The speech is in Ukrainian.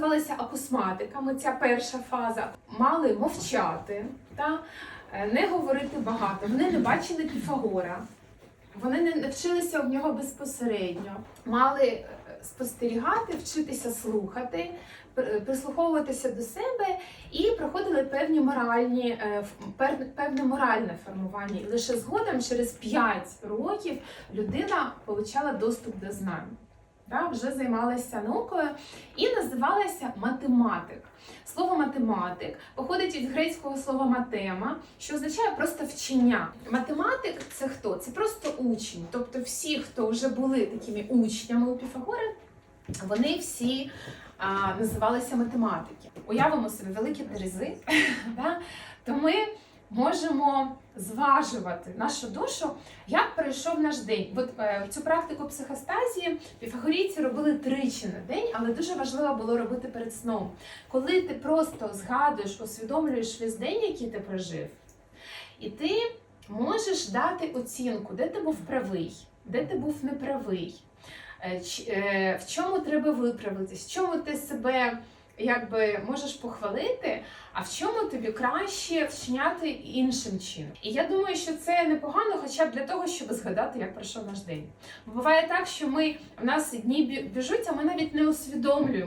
називалися акусматиками. Ця перша фаза мали мовчати та е, не говорити багато. Вони не бачили Піфагора. Вони не навчилися в нього безпосередньо, мали е, спостерігати, вчитися слухати, пр- прислуховуватися до себе і проходили певні моральні, е, певне моральне формування. І лише згодом, через 5 років, людина отримала доступ до знань. Да, вже займалася наукою і називалася математик. Слово математик походить від грецького слова матема, що означає просто вчення. Математик це хто? Це просто учень. Тобто всі, хто вже були такими учнями у Піфагора, вони всі а, називалися математики. Уявимо собі великі терези, да? то ми можемо зважувати нашу душу, як пройшов наш день. От е, цю практику психостазії піфагорійці робили тричі на день, але дуже важливо було робити перед сном. Коли ти просто згадуєш, усвідомлюєш весь день, який ти прожив, і ти можеш дати оцінку, де ти був правий, де ти був неправий, е, е, в чому треба виправитись, в чому ти себе якби можеш похвалити, а в чому тобі краще вчиняти іншим чином. І я думаю, що це непогано, хоча б для того, щоб згадати, як пройшов наш день. Буває так, що ми в нас дні бі- біжуть, а ми навіть не усвідомлюємо.